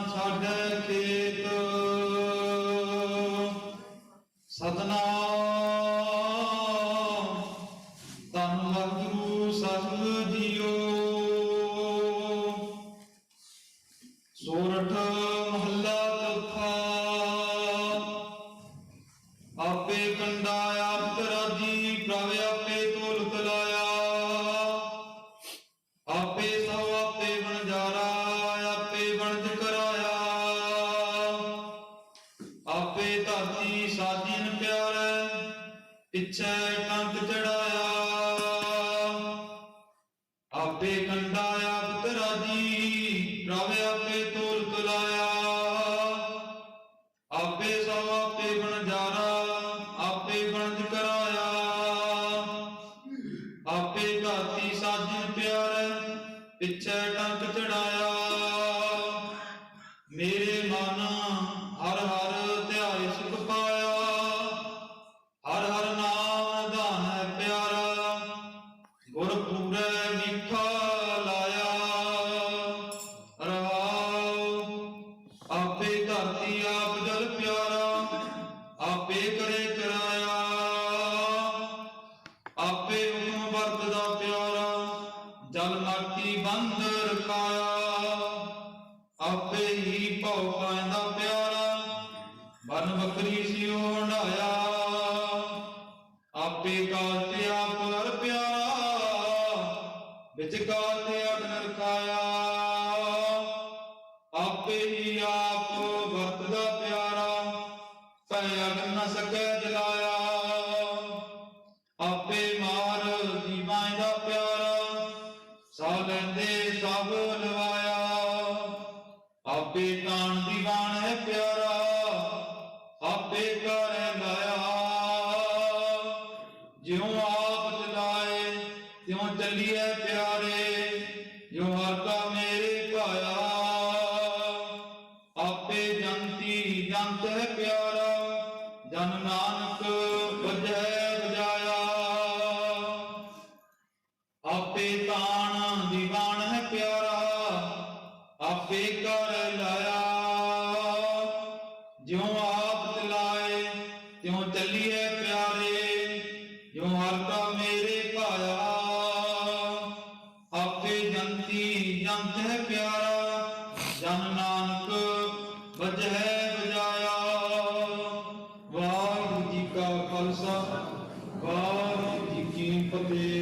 ਛੱਡ ਨਾ ਛਾੜੈ ਖੇਤ। ਸਤਨਾਮ ਤਨ ਵਾਹਿਗੁਰੂ ਸਾਹਿਬ ਜੀਓ। ਸੋਰਠ ਮਹੱਲਾ ਚੌਥਾ। ਆਪੇ ਕੰਡਾ ਆਪ ਰਾਜੀ, ਪ੍ਰਭ ਆਪੇ ਤੋਲ ਤਲਾਇਆ ਆਪੇ ਆਪੇ ਧਰਤੀ ਸਾਜੀਨ ਪਿਆਰੈ ਪਿੱਛੇ ਟੰਕ ਚੜਾਇਆ। ਆਪੇ ਕੰਡਾ ਆਪੇ ਕਰੇ ਕਰਾਇਆ ਆਪੇ ਹੁਕਮ ਵਰਤਦਾ ਪਿਆਰਾ, ਜਲ ਮਾਟੀ ਬੰਦ ਰਖਾਇਆ, ਆਪੇ ਹੀ ਭਉ ਪਾਇੰਦਾ ਪਿਆਰਾ, ਬਨ ਬੱਕਰੀ ਸਿਓ ਹੰਡਾਇਆ ਆਪੇ ਕਾਲ ਤੇ ਆਪ ਪਿਆਰਾ, ਵਿੱਚ ਕਾਲ ਤੇ ਅਗਨ ਰਖਾਇਆ। ਆਪੇ ਹੀ ਆਪ ਵਰਤਦਾ ਪਿਆਰਾ ਨ ਸਕੈ ਜਲਾਇਆ ਆਪੇ ਮਾਰ ਜੀਵਾਂ ਦਾ ਪਿਆਰਾ ਸਾ ਲੈਂਦੇ ਸਭ ਲਵਾਇਆ ਆਪੇ ਤਾਣ ਦੀਵਾਨ ਹੈ ਪਿਆਰਾ ਜਨ ਨਾਨਕ ਵਜੈ ਬਜਾਇਆ ਆਪੇ ਤਾਣ ਦੀਵਾਨ ਹੈ ਪਿਆਰਾ, ਆਪੇ ਕਰ ਲਾਇਆ। ਜਿਉ ਆਪ ਚਲਾਏ, ਤਿਉ ਚੱਲੀਏ ਪਿਆਰੇ ਜੋ ਹਰ ਮੇਰੇ ਭਾਇਆ। ਆਪੇ ਜੰਤੀ ਜੰਤ ਹੈ ਪਿਆਰਾ, ਜਨ Nanak ਵਜਹਿ Glória de quem poder.